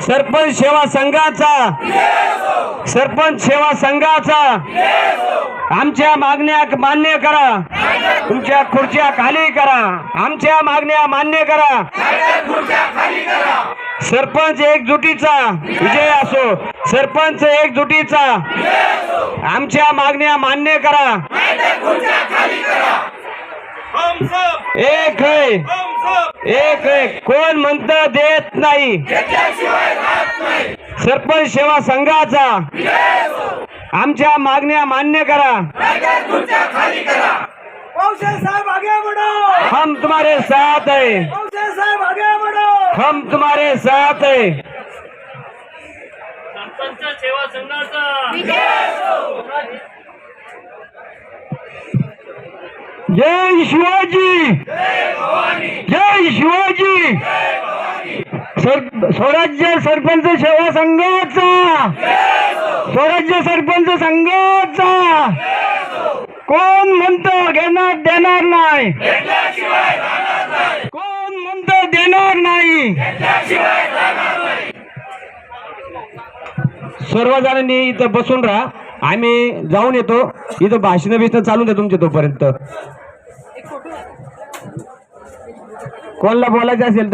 सरपंच सेवा संघाचा. सरपंच सेवा संघाचा. आमच्या मागण्या मान्य करा. तुमच्या खुर्च्या खाली करा. आमच्या मागण्या मान्य करा. सरपंच एकजुटीचा. विजय असो. सरपंच एकजुटीचा. आमच्या मागण्या मान्य करा. एक आहे सब एक आहे कोण म्हणत देत नाही। सरपंच सेवा संघाचा। आमच्या मागण्या मान्य करा। कौशल साहब आगे बढ़ो। हम तुम्हारे साथ है। कौशल साहब आगे बढ़ो। हम तुम्हारे साथ है। सरपंच सेवा संघाचा। जय शिवाजी! जय शिवाजी! सर स्वराज्य सरपंच सेवा संघाचा! स्वराज्य सरपंच संघाचा! कोण म्हणतं घेणार देणार नाही? कोण म्हणतो देणार नाही? सर्वजणांनी इथं बसून राहा. आम्ही जाऊन येतो. इथं भाषण बिषण चालू द्या तुमचे तोपर्यंत. कोणाला बोलायचं असेल